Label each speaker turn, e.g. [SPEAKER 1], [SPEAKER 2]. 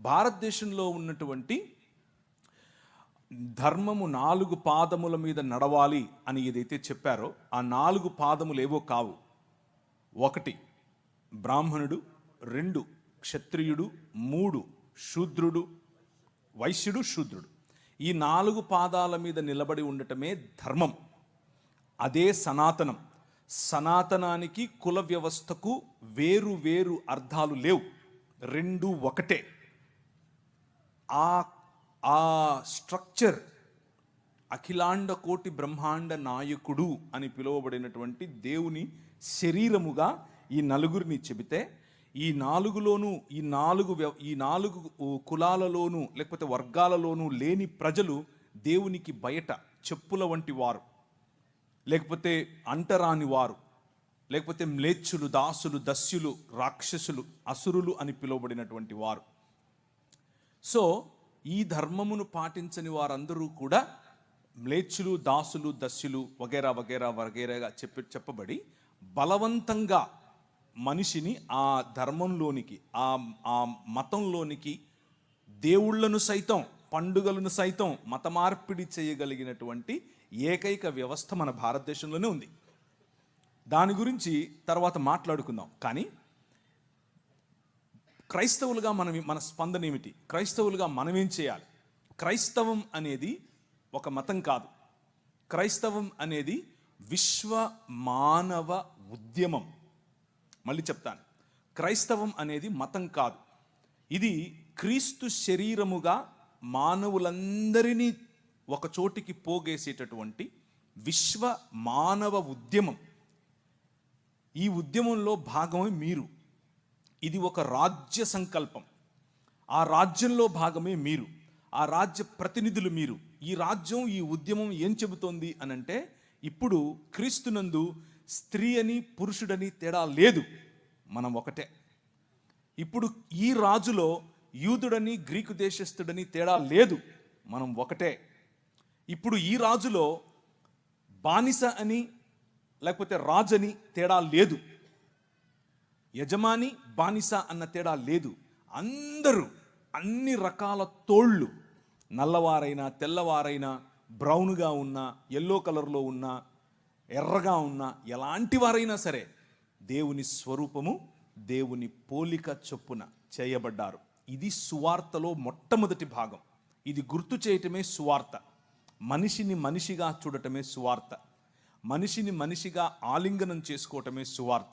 [SPEAKER 1] భారతదేశంలో ఉన్నటువంటి ధర్మము నాలుగు పాదముల మీద నడవాలి అని ఏదైతే చెప్పారో ఆ నాలుగు పాదములు ఏవో కావు. ఒకటి బ్రాహ్మణుడు రెండు క్షత్రియుడు మూడు శూద్రుడు వైశ్యుడు శూద్రుడు. ఈ నాలుగు పాదాల మీద నిలబడి ఉండటమే ధర్మం. అదే సనాతనం. సనాతనానికి కుల వ్యవస్థకు వేరు వేరు అర్థాలు లేవు. రెండు ఒకటే. ఆ ఆ స్ట్రక్చర్ అఖిలాండ కోటి బ్రహ్మాండ నాయకుడు అని పిలువబడినటువంటి దేవుని శరీరముగా ఈ నలుగురిని చెబితే ఈ నాలుగులోనూ ఈ నాలుగు ఈ నాలుగు కులాలలోనూ లేకపోతే వర్గాలలోనూ లేని ప్రజలు దేవునికి బయట చెప్పుల వంటి వారు. లేకపోతే అంటరాని వారు. లేకపోతే మ్లేచ్చులు దాసులు దస్యులు రాక్షసులు అసురులు అని పిలువబడినటువంటి వారు. సో ఈ ధర్మమును పాటించని వారందరూ కూడా మ్లేచ్చులు దాసులు దస్యులు వగేరా వగేరా వగేరాగా చెప్పి చెప్పబడి బలవంతంగా మనిషిని ఆ ధర్మంలోనికి ఆ ఆ మతంలోనికి దేవుళ్ళను సైతం పండుగలను సైతం మత మార్పిడి చేయగలిగినటువంటి ఏకైక వ్యవస్థ మన భారతదేశంలోనే ఉంది. దాని గురించి తర్వాత మాట్లాడుకుందాం. కానీ క్రైస్తవులుగా మనం మన స్పందన ఏమిటి? క్రైస్తవులుగా మనం ఏం చేయాలి? క్రైస్తవం అనేది ఒక మతం కాదు. క్రైస్తవం అనేది విశ్వ మానవ ఉద్యమం. మళ్ళీ చెప్తాను. క్రైస్తవం అనేది మతం కాదు. ఇది క్రీస్తు శరీరముగా మానవులందరినీ ఒక చోటికి పోగేసేటటువంటి విశ్వ మానవ ఉద్యమం. ఈ ఉద్యమంలో భాగమే మీరు ఇది ఒక రాజ్య సంకల్పం. ఆ రాజ్యంలో భాగమే మీరు. ఆ రాజ్య ప్రతినిధులు మీరు. ఈ రాజ్యం ఈ ఉద్యమం ఏం చెబుతోంది అనంటే ఇప్పుడు క్రీస్తునందు స్త్రీ అని పురుషుడని తేడా లేదు. మనం ఒకటే. ఇప్పుడు ఈ రాజులో యూదుడని గ్రీకు దేశస్థుడని తేడా లేదు. మనం ఒకటే. ఇప్పుడు ఈ రాజులో బానిస అని లేకపోతే రాజని తేడా లేదు. యజమాని బానిస అన్న తేడా లేదు. అందరూ అన్ని రకాల తోళ్ళు నల్లవారైనా తెల్లవారైనా బ్రౌన్గా ఉన్నా ఎల్లో కలర్లో ఉన్నా ఎర్రగా ఉన్నా ఎలాంటి వారైనా సరే దేవుని స్వరూపము దేవుని పోలిక చొప్పున చేయబడ్డారు. ఇది సువార్తలో మొట్టమొదటి భాగం. ఇది గుర్తు చేయటమే సువార్త. మనిషిని మనిషిగా చూడటమే సువార్త. మనిషిని మనిషిగా ఆలింగనం చేసుకోవటమే సువార్త.